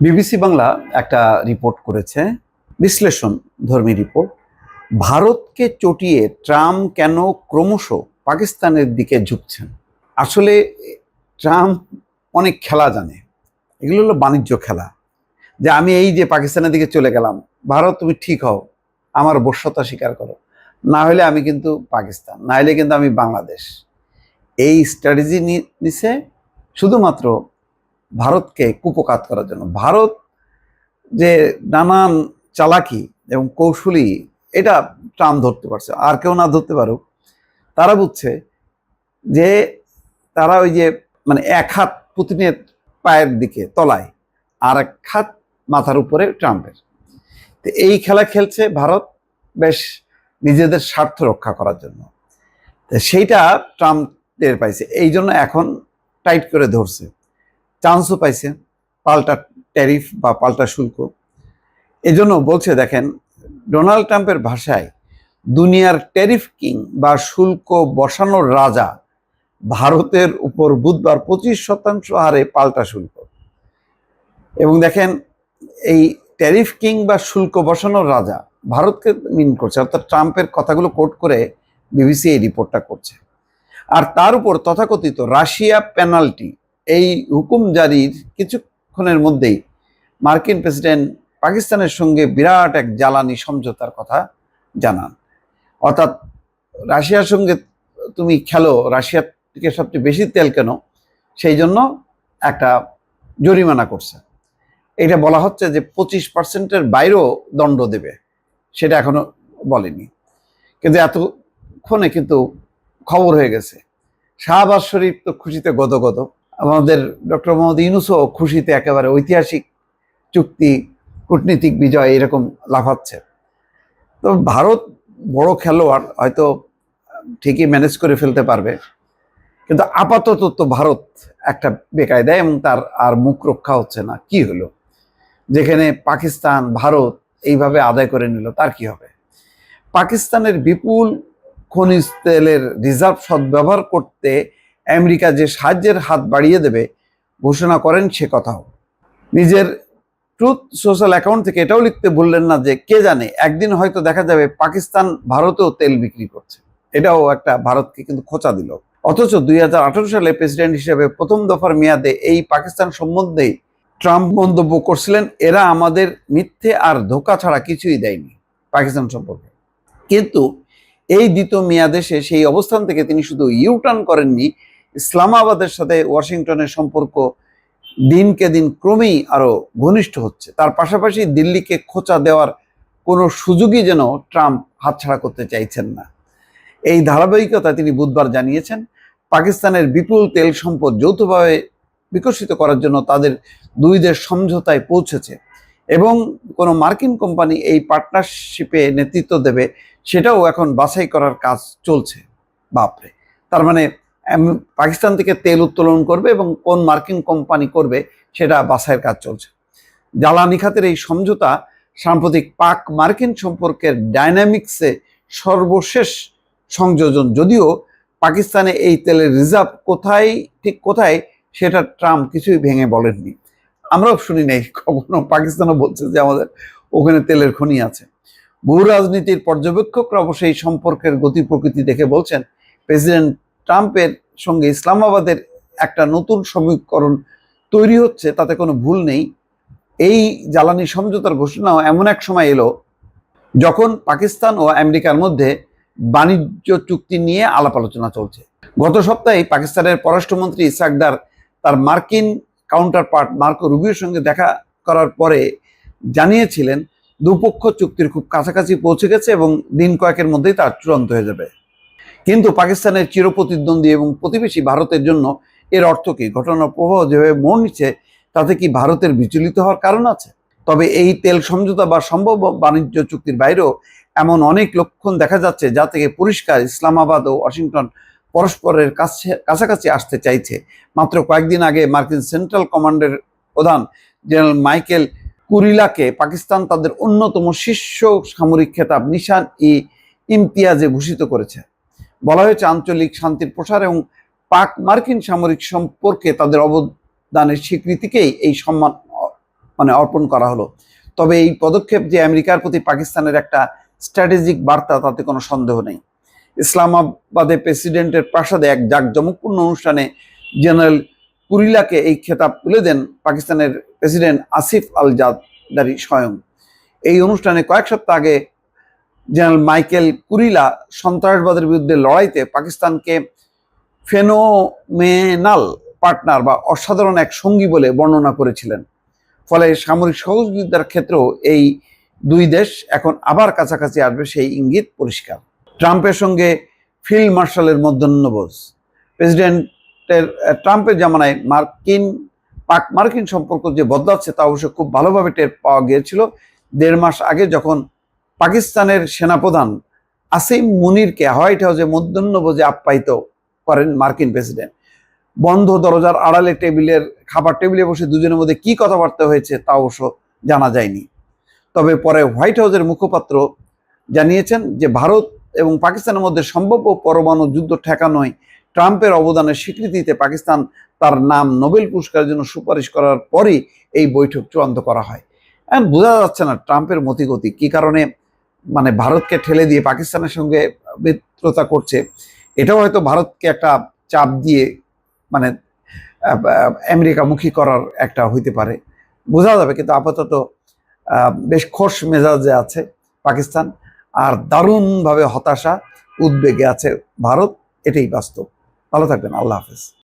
BBC Bangla একটা report করেছে, বিশ্লেষণ ধর্মী রিপোর্ট ভারতকে চটিয়ে ট্রাম্প কেন ক্রমশ পাকিস্তানের দিকে ঝুঁকছেন? আসলে ট্রাম্প অনেক খেলা জানে। এগুলো হলো বাণিজ্য খেলা। যে আমি এই যে পাকিস্তানের দিকে চলে গেলাম, ভারত তুমি ঠিক হও, আমার বশ্যতা স্বীকার করো। না হলে আমি কিন্তু পাকিস্তান, না হলে কিন্তু আমি বাংলাদেশ। এই স্ট্র্যাটেজি নিছে শুধুমাত্র ভারতকে কুপকাত করার জন্য। ভারত যে নানান চালাকি এবং কৌশলী, এটা ট্রাম্প ধরতে পারছে। আর কেউ না ধরতে পারুক, তারা বুঝছে যে তারা ওই যে মানে এক হাত পুতিনের পায়ের দিকে তলায়, আর এক হাত মাথার উপরে ট্রাম্পের। তো এই খেলা খেলছে ভারত বেশ নিজেদের স্বার্থ রক্ষা করার জন্য। তো সেইটা ট্রাম্প টের পাইছে। এই জন্য এখন টাইট করে ধরছে। চান্সও পাইছে পাল্টা ট্যারিফ বা পাল্টা শুল্ক। এজন্য বলছে, দেখেন, ডোনাল্ড ট্রাম্পের ভাষায় দুনিয়ার ট্যারিফ কিং বা শুল্ক বসানোর রাজা ভারতের উপর বুধবার পঁচিশ শতাংশ হারে পাল্টা শুল্ক। এবং দেখেন, এই ট্যারিফ কিং বা শুল্ক বসানোর রাজা ভারতকে মিন করছে, অর্থাৎ ট্রাম্পের কথাগুলো কোট করে বিবিসি এই রিপোর্টটা করছে। আর তার উপর তথাকথিত রাশিয়া পেনাল্টি এই হুকুম জারির কিছুক্ষণের মধ্যেই মার্কিন প্রেসিডেন্ট পাকিস্তানের সঙ্গে বিরাট এক জ্বালানি সমঝোতার কথা জানান। অর্থাৎ রাশিয়ার সঙ্গে তুমি খেলো রাশিয়ার থেকে সবচেয়ে বেশি তেল কেন, সেই জন্য একটা জরিমানা করছে। এটা বলা হচ্ছে যে পঁচিশ পার্সেন্টের বাইরেও দণ্ড দেবে, সেটা এখনও বলেনি। কিন্তু এতক্ষণে কিন্তু খবর হয়ে গেছে। শাহবাজ শরীফ তো খুশিতে গদগদ। আমাদের ডক্টর মোহাম্মদ ইউনুসও খুশিতে একেবারে ঐতিহাসিক চুক্তি, কূটনীতিক বিজয় এরকম লাফাচ্ছে। তো ভারত বড় খেলোয়াড়, হয়তো ঠিকই ম্যানেজ করে ফেলতে পারবে। কিন্তু আপাতত তো ভারত একটা বেকায়দায় এবং তার আর মুখ রক্ষা হচ্ছে না। কি হলো? যেখানে পাকিস্তান, ভারত এইভাবে আদায় করে নিল, তার কি হবে? পাকিস্তানের বিপুল খনিজ তেলের রিজার্ভ সদ্ব্যবহার করতে আমেরিকা যে সাহায্যের হাত বাড়িয়ে দেবে, ঘোষণা করেন সে কথাও। নিজের ট্রুথ সোশ্যাল অ্যাকাউন্ট থেকে এটাও লিখতে বললেন না যে কে জানে, একদিন হয়তো দেখা যাবে পাকিস্তান ভারতেও তেল বিক্রি করছে। এটাও একটা ভারতকে কিন্তু খোঁচা দিল। অথচ দুই হাজার আঠারো সালে প্রেসিডেন্ট হিসেবে প্রথম দফার মেয়াদে এই পাকিস্তান সম্বন্ধেই ট্রাম্প মন্তব্য করছিলেন, এরা আমাদের মিথ্যে আর ধোকা ছাড়া কিছুই দেয়নি পাকিস্তান সম্পর্কে। কিন্তু এই দ্বিতীয় মেয়াদে সেই অবস্থান থেকে তিনি শুধু ইউটার্ন করেননি ইসলামাবাদের সাথে ওয়াশিংটনের সম্পর্ক দিনকে দিন ক্রমেই আরও ঘনিষ্ঠ হচ্ছে। তার পাশাপাশি দিল্লিকে খোঁচা দেওয়ার কোনো সুযোগই যেন ট্রাম্প হাতছাড়া করতে চাইছেন না। এই ধারাবাহিকতা তিনি বুধবার জানিয়েছেন, পাকিস্তানের বিপুল তেল সম্পদ যৌথভাবে বিকশিত করার জন্য তাদের দুই দেশ সমঝোতায় পৌঁছেছে এবং কোনো মার্কিন কোম্পানি এই পার্টনারশিপে নেতৃত্ব দেবে, সেটাও এখন বাছাই করার কাজ চলছে। বাপরে! তার মানে পাকিস্তান থেকে তেল উত্তোলন করবে এবং কোন মার্কিন কোম্পানি করবে সেটা বাছাইয়ের কাজ চলছে। জ্বালানি খাতের এই সমঝোতা সাম্প্রতিক পাক মার্কিন সম্পর্কের ডাইনামিক্সে সর্বশেষ সংযোজন। যদিও পাকিস্তানে এই তেলের রিজার্ভ কোথায়, ঠিক কোথায়, সেটা ট্রাম্প কিছুই ভেঙে বলেননি। আমরাও শুনি নাই, কখনো পাকিস্তানও বলছে যে আমাদের ওখানে তেলের খনি আছে। ভূ রাজনীতির পর্যবেক্ষকরা অবশ্যই সম্পর্কের গতি প্রকৃতি দেখে বলছেন, প্রেসিডেন্ট ট্রাম্পের সঙ্গে ইসলামাবাদের একটা নতুন সমীকরণ তৈরি হচ্ছে, তাতে কোনো ভুল নেই। এই জ্বালানি সমঝোতার ঘোষণাও এমন এক সময় এলো, যখন পাকিস্তান ও আমেরিকার মধ্যে বাণিজ্য চুক্তি নিয়ে আলাপ আলোচনা চলছে। গত সপ্তাহে পাকিস্তানের পররাষ্ট্রমন্ত্রী ইসাকদার তার মার্কিন কাউন্টার পার্ট মার্কো রুবিওর সঙ্গে দেখা করার পরে জানিয়েছিলেন, দুপক্ষ চুক্তির খুব কাছাকাছি পৌঁছে গেছে এবং দিন কয়েকের মধ্যেই তার চূড়ান্ত হয়ে যাবে। কিন্তু পাকিস্তানের চিরপ্রতিদ্বন্দ্বী এবং প্রতিবেশী ভারতের জন্য এর অর্থ কি? ঘটনার প্রভাব যেভাবে মোড় নিচ্ছে, তাতে কি ভারতের বিচলিত হওয়ার কারণ আছে? তবে এই তেল সমঝোতা বা সম্ভব বাণিজ্য চুক্তির বাইরেও এমন অনেক লক্ষণ দেখা যাচ্ছে যা থেকে পরিষ্কার ইসলামাবাদ ও ওয়াশিংটন পরস্পরের কাছে, কাছাকাছি আসতে চাইছে। মাত্র কয়েকদিন আগে মার্কিন সেন্ট্রাল কমান্ডের প্রধান জেনারেল মাইকেল কুরিলাকে পাকিস্তান তাদের অন্যতম শীর্ষ সামরিক খেতাব নিশান ই ইমতিয়াজে ভূষিত করেছে। বলা হয়েছে, আঞ্চলিক শান্তির প্রসার এবং পাক মার্কিন সামরিক সম্পর্কে তাদের অবদানের স্বীকৃতিকেই এই সম্মান মানে অর্পণ করা হলো। তবে এই পদক্ষেপ যে আমেরিকার প্রতি পাকিস্তানের একটা স্ট্র্যাটেজিক বার্তা, তাতে কোনো সন্দেহ নেই। ইসলামাবাদে প্রেসিডেন্টের প্রাসাদে এক জাঁকজমকপূর্ণ অনুষ্ঠানে জেনারেল কুরিলাকে এই খেতাব তুলে দেন পাকিস্তানের প্রেসিডেন্ট আসিফ আল জাদারি স্বয়ং। এই অনুষ্ঠানে কয়েক সপ্তাহ আগে জেনারেল মাইকেল কুরিলা সন্ত্রাসবাদের বিরুদ্ধে লড়াইতে পাকিস্তানকে ফেনোমেনাল পার্টনার বা অসাধারণ এক সঙ্গী বলে বর্ণনা করেছিলেন। ফলে সামরিক সহযোগিতার ক্ষেত্রেও এই দুই দেশ এখন আবার কাছাকাছি আসবে সেই ইঙ্গিত পরিষ্কার। ট্রাম্পের সঙ্গে ফিল্ড মার্শালের মধ্যাহ্নভোজ প্রেসিডেন্টের ট্রাম্পের জামানায় মার্কিন, পাক মার্কিন সম্পর্ক যে বদলাচ্ছে তা অবশ্য খুব ভালোভাবে টের পাওয়া গিয়েছিল। দেড় মাস আগে যখন পাকিস্তানের সেনাপ্রধান আসিম মুনিরকে হোয়াইট হাউসে মধ্যাহ্নভোজে আপ্যায়িত করেন মার্কিন প্রেসিডেন্ট। বন্ধ দরজার আড়ালে টেবিলের, খাবার টেবিলে বসে দুজনের মধ্যে কি কথাবার্তা হয়েছে তা অবশ্য জানা যায়নি। তবে পরে হোয়াইট হাউসের মুখপাত্র জানিয়েছেন যে ভারত এবং পাকিস্তানের মধ্যে সম্ভাব্য পরমাণু যুদ্ধ ঠেকানোয় ট্রাম্পের অবদানের স্বীকৃতিতে পাকিস্তান তার নাম নোবেল পুরস্কারের জন্য সুপারিশ করার পরই এই বৈঠক চূড়ান্ত করা হয়। এখন বোঝা যাচ্ছে না ট্রাম্পের মতিগতি কি কারণে মানে ভারতকে ঠেলে দিয়ে পাকিস্তানের সঙ্গে মিত্রতা করছে, এটাও হয়তো ভারতকে একটা চাপ দিয়ে মানে আমেরিকামুখী করার একটা হইতে পারে। বোঝা যাবে কিন্তু আপাতত বেশ খোশ মেজাজে আছে পাকিস্তান আর দারুণভাবে হতাশা, উদ্বেগে আছে ভারত, এটাই বাস্তব। ভালো থাকবেন, আল্লাহ হাফেজ।